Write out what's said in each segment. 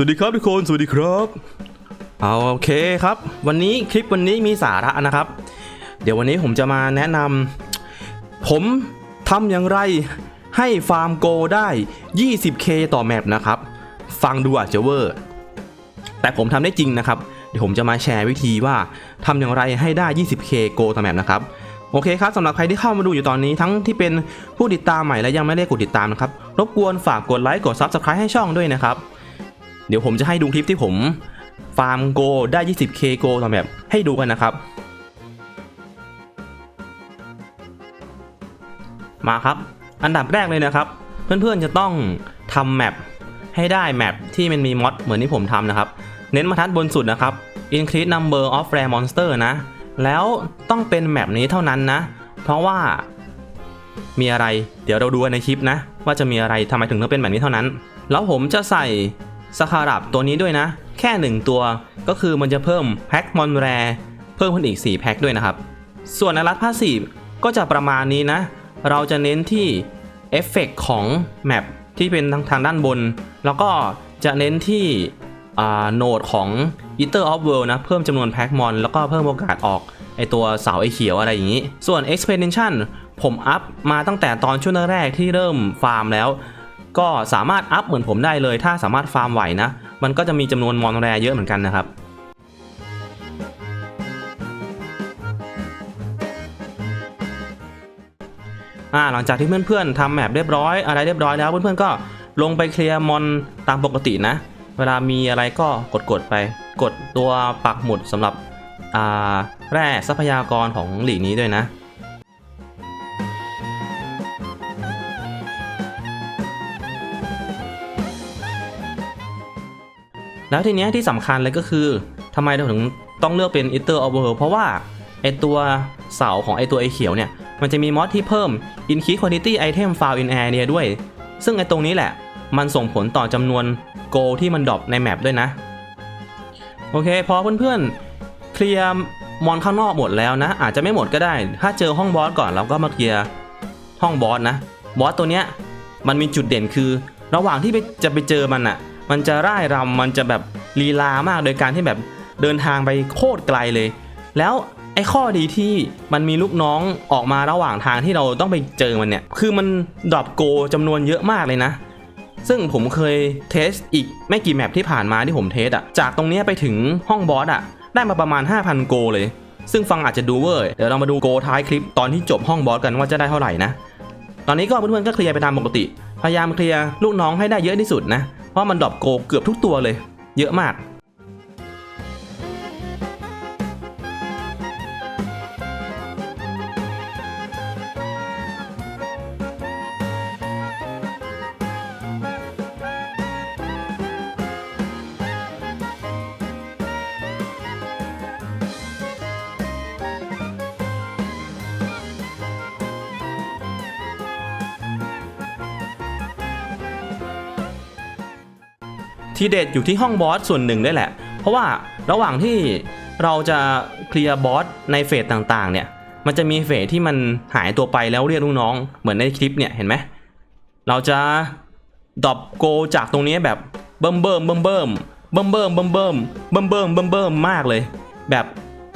สวัสดีครับทุกคน สวัสดีครับเอาโอเคครับ วันนี้คลิปวันนี้มีสาระนะครับ เดี๋ยววันนี้ผมจะมาแนะนำผมทำอย่างไรให้ฟาร์มโกได้ 20k ต่อแมปนะครับ ฟังดูอาจจะเวอร์ แต่ผมทำได้จริงนะครับ เดี๋ยวผมจะมาแชร์วิธีว่าทำอย่างไรให้ได้ 20k โกต่อแมปนะครับโอเคครับสำหรับใครที่เข้ามาดูอยู่ตอนนี้ทั้งที่เป็นผู้ติดตามใหม่และยังไม่ได้กดติดตามนะครับ รบกวนฝากกดไลค์กด Subscribe ให้ช่องด้วยนะครับ เดี๋ยวผมจะให้ดูคลิปที่ผมฟาร์มโกได้ 20k โกต่อแมปให้ดูกันนะครับ มาครับ อันดับแรกเลยนะครับ เพื่อนๆจะต้องทำแมปให้ได้แมปที่มันมีมอดเหมือนที่ผมทำนะครับ เน้นมาทัดบนสุดนะครับ increase number of rare monster นะ แล้วต้องเป็นแมปนี้เท่านั้นนะ เพราะว่ามีอะไร เดี๋ยวเราดูในคลิปนะ ว่าจะมีอะไรทำไมถึงต้องเป็นแบบนี้เท่านั้น แล้วผมจะใส่ สคารับตัวนี้ด้วยนะ แค่ 1 ตัวก็คือมันจะเพิ่มแพ็คมอนแรเพิ่มขึ้นอีก 4 แพ็คด้วยนะครับ ส่วนในรัฐพาสซีฟก็จะประมาณนี้นะ เราจะเน้นที่เอฟเฟกของแมปที่เป็นทางทางด้านบน แล้วก็จะเน้นที่โนดของ Eater of World นะเพิ่มจำนวนแพ็คมอนแล้วก็เพิ่มโอกาสออกไอตัวเสาไอเขียวอะไรอย่างนี้ ส่วน Expansion ผมอัพมาตั้งแต่ตอนช่วงแรกที่เริ่มฟาร์มแล้ว ก็สามารถอัพเหมือนผมได้เลย ถ้าสามารถฟาร์มไหวนะ มันก็จะมีจำนวนมอนแรเยอะเหมือนกันนะครับอ่าหลังจากที่เพื่อนๆทำแมปเรียบร้อยอะไรเรียบร้อยแล้วเพื่อนๆก็ลงไปเคลียร์มอนตามปกตินะ เวลามีอะไรก็กดๆไป กดตัวปักหมุดสำหรับแร่ทรัพยากรของหลีกนี้ด้วยนะ แล้วทีเนี้ยที่สำคัญเลยก็คือทำไมเราถึงต้องเลือกเป็น Eater of World เพราะว่าไอตัวเสาของไอตัวไอเขียวเนี่ย มันจะมีมอดที่เพิ่ม Increase Quantity Item Found in Area ด้วย ซึ่งไอตรงนี้แหละ มันส่งผลต่อจำนวนโกที่มันดรอปในแมปด้วยนะ โอเค พอเพื่อนๆ เคลียร์มอนข้างนอกหมดแล้วนะ อาจจะไม่หมดก็ได้ ถ้าเจอห้องบอสก่อนเราก็มาเคลียร์ห้องบอสนะ บอสตัวเนี้ยมันมีจุดเด่นคือ ระหว่างที่จะไปเจอมันอะ มันจะร่ายรำมันจะแบบลีลามากโดยการที่แบบเดินทางไปโคตรไกลเลย แล้วไอ้ข้อดีที่มันมีลูกน้องออกมาระหว่างทางที่เราต้องไปเจอมันเนี่ย คือมันดรอปโกจำนวนเยอะมากเลยนะ ซึ่งผมเคยเทสอีกไม่กี่แมปที่ผ่านมาที่ผมเทสอะจากตรงนี้ไปถึงห้องบอสอะได้มาประมาณ 5,000 โกเลย ซึ่งฟังอาจจะดูเวอร์เดี๋ยวเรามาดูโกท้ายคลิปตอนที่จบห้องบอสกันว่าจะได้เท่าไหร่นะ ตอนนี้ก็เพื่อนๆก็เคลียร์ไปตามปกติ พยายามเคลียร์ลูกน้องให้ได้เยอะที่สุดนะ เพราะมันดรอปโกเกือบทุกตัวเลย เยอะมาก ทีเด็ดอยู่ที่ห้องบอสส่วนหนึ่งด้วยแหละ เพราะว่าระหว่างที่เราจะเคลียร์บอสในเฟสต่างๆ เนี่ย มันจะมีเฟสที่มันหายตัวไปแล้วเรียกลูกน้อง เหมือนในคลิปเนี่ยเห็นไหมเราจะดรอปโกจากตรงนี้แบบเบิ่มเบิ่มเบิ่มเบิ่มเบิ่มเบิ่มเบิ่มเบิ่มเบิ่มเบิ่มเบิ่มเบิ่มมากเลย แบบ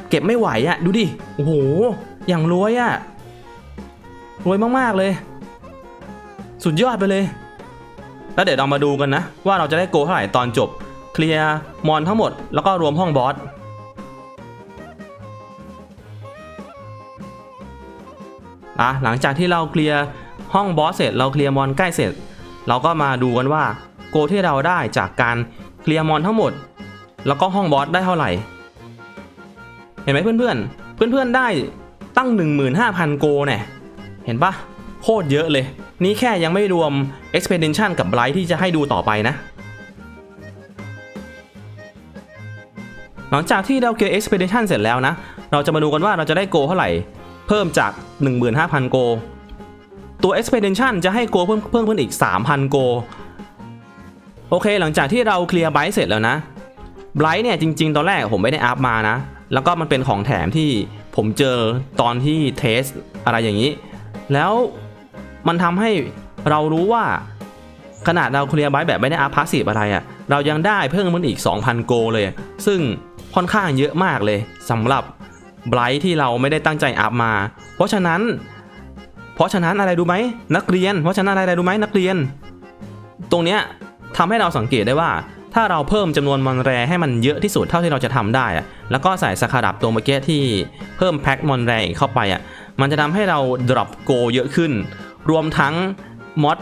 เก็บไม่ไหวอะดูดิโอ้โหอย่างรวยอะรวยมากๆเลย สุดยอดไปเลย แล้วเดี๋ยวเรามาดูกันนะ ว่าเราจะได้โกเท่าไหร่ตอนจบ เคลียร์มอนทั้งหมดแล้วก็รวมห้องบอสอะหลังจากที่เราเคลียร์ห้องบอสเสร็จ เราเคลียร์มอนใกล้เสร็จ เราก็มาดูกันว่าโกที่เราได้จากการเคลียร์มอนทั้งหมด แล้วก็ห้องบอสได้เท่าไหร่ เห็นไหมเพื่อนๆ เพื่อนๆได้ตั้ง 15,000 โกเนี่ยเห็นปะโคตรเยอะเลย นี่แค่ยังไม่รวม Expedition กับ Blight ที่จะให้ดูต่อไปนะ หลังจากที่เราเคลียร์ Expedition เสร็จแล้วนะ เราจะมาดูกันว่าเราจะได้โกเท่าไหร่ เพิ่มจาก 15,000 โก ตัว Expedition จะให้โกเพิ่มเพิ่มขึ้นอีก 3,000 โก โอเค หลังจากที่เราเคลียร์ไบต์เสร็จแล้วนะไบต์เนี่ยจริง ๆ ตอนแรกผมไม่ได้อัพมานะ แล้วก็มันเป็นของแถมที่ผมเจอตอนที่เทสอะไรอย่างนี้ แล้ว มันทำให้เรารู้ว่าขนาดเราเคลียร์ไบต์แบบไม่ได้อัพพาสีอะไรอะ่ะ เรายังได้เพิ่มมันอีก 2,000 โกเลย ซึ่งค่อนข้างเยอะมากเลยสำหรับไบรท์ที่เราไม่ได้ตั้งใจอัพมา เพราะฉะนั้น เพราะฉะนั้นอะไรดูไหมนักเรียน เพราะฉะนั้นอะไรดูไหมนักเรียน ตรงเนี้ยทำให้เราสังเกตได้ว่า ถ้าเราเพิ่มจำนวนมอนแรให้มันเยอะที่สุดเท่าที่เราจะทำได้อะแล้วก็ใส่สคาดับตัวเมื่อกี้ที่เพิ่มแพ็คมอนแรเข้าไปอะมันจะทำให้เรา drop go เยอะขึ้น รวมทั้งมอด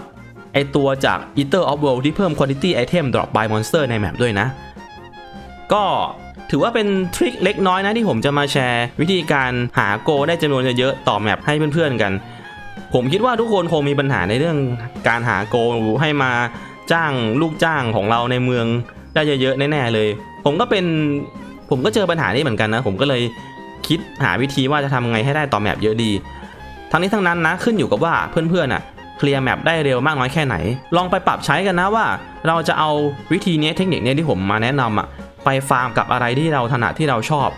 ไอตัวจาก Eater of World ที่เพิ่ม quantity item drop by monster ในแมปด้วยนะ ก็ถือว่าเป็นทริคเล็กน้อยนะที่ผมจะมาแชร์ วิธีการหาโกได้จำนวนเยอะๆต่อแมปให้เพื่อนๆกัน ผมคิดว่าทุกคนคงมีปัญหาในเรื่องการหาโกให้มาจ้างลูกจ้างของเราในเมืองได้เยอะๆแน่ๆเลย ผมก็เป็นผมก็เจอปัญหานี้เหมือนกันนะ ผมก็เลยคิดหาวิธีว่าจะทำไงให้ได้ต่อแมปเยอะดี ทั้งนี้ทั้งนั้นนะขึ้นอยู่กับว่าเพื่อนๆอะเคลียร์แมปได้เร็วมากน้อยแค่ไหน ลองไปปรับใช้กันนะว่า เราจะเอาวิธีนี้เทคนิคนี้ที่ผมมาแนะนำอะไปฟาร์มกับอะไรที่เราถนัดที่เราชอบ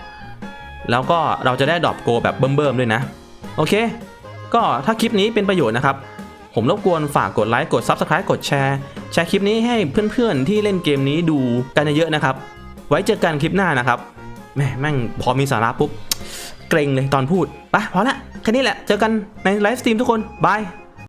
แล้วก็เราจะได้ดรอปโกแบบเบิ่มๆด้วยนะ โอเค ก็ถ้าคลิปนี้เป็นประโยชน์นะครับ ผมรบกวนฝากกดไลค์กด Subscribe กดแชร์แชร์คลิปนี้ให้เพื่อนๆที่เล่นเกมนี้ดูกันเยอะๆนะครับ ไว้เจอกันคลิปหน้านะครับแม่แม่งพอมีสาระปุ๊บเกรงเลยตอนพูดไปพอละ แค่นี้แหละ เจอกันในไลฟ์สตรีมทุกคน บาย